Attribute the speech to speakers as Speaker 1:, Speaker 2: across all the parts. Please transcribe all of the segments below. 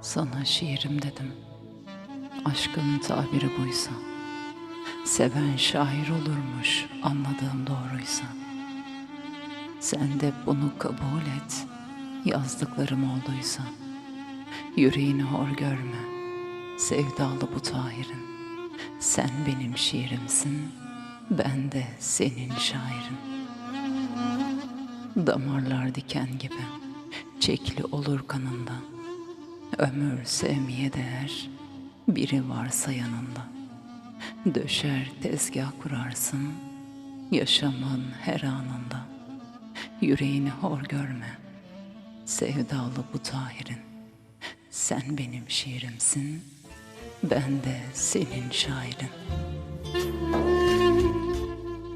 Speaker 1: Sana şiirim dedim. Aşkın tabiri buysa. Seven şair olurmuş anladığım doğruysa. Sen de bunu kabul et. Yazdıklarım olduysa. Yüreğini hor görme. Sevdalı bu Tahir'in. Sen benim şiirimsin. Ben de senin şairin. Damarlar diken gibi. Çekli olur kanından. Ömür sevmeye değer. Biri varsa yanında. Döşer tezgah kurarsın. Yaşamın her anında. Yüreğini hor görme. Sevdalı bu Tahir'in. Sen benim şiirimsin. Ben de senin şairin.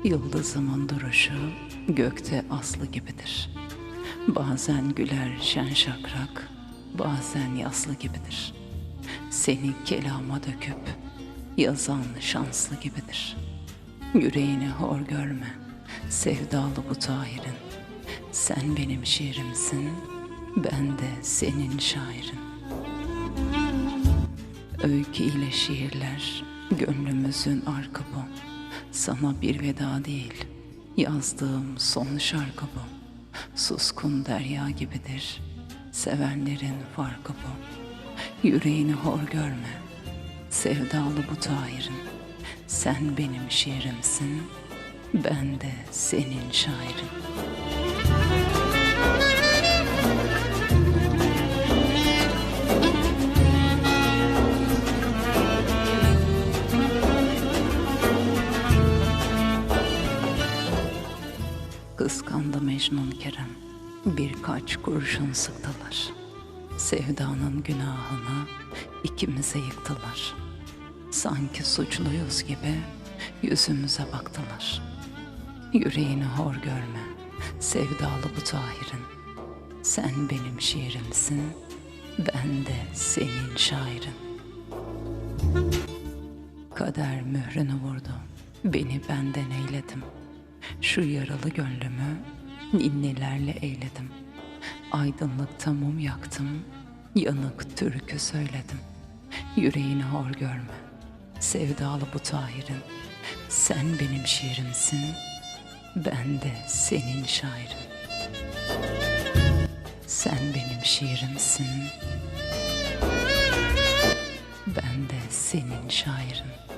Speaker 1: Yıldızımın duruşu gökte aslı gibidir. Bazen güler şen şakrak, bazen yaslı gibidir. Seni kelama döküp yazan şanslı gibidir. Yüreğini hor görme, sevdalı bu Tahir'in. Sen benim şiirimsin, ben de senin şairin. Öykü ile şiirler, gönlümüzün arka bu. Sana bir veda değil, yazdığım son şarkı bu. Suskun derya gibidir, sevenlerin farkı bu. Yüreğini hor görme, sevdalı bu Tahir'in. Sen benim şiirimsin, ben de senin şairin. Kıskandı Mecnun Kerem. Birkaç kurşun sıktılar. Sevdanın günahını ikimize yıktılar. Sanki suçluyuz gibi yüzümüze baktılar. Yüreğini hor görme, sevdalı bu Tahir'in. Sen benim şiirimsin, ben de senin şairin. Kader mührünü vurdu, beni benden eyledim. Şu yaralı gönlümü ninnilerle eyledim. Aydınlıkta mum yaktım, yanık türkü söyledim. Yüreğini hor görme, sevdalı bu Tahir'in. Sen benim şiirimsin, ben de senin şairin. Sen benim şiirimsin, ben de senin şairin.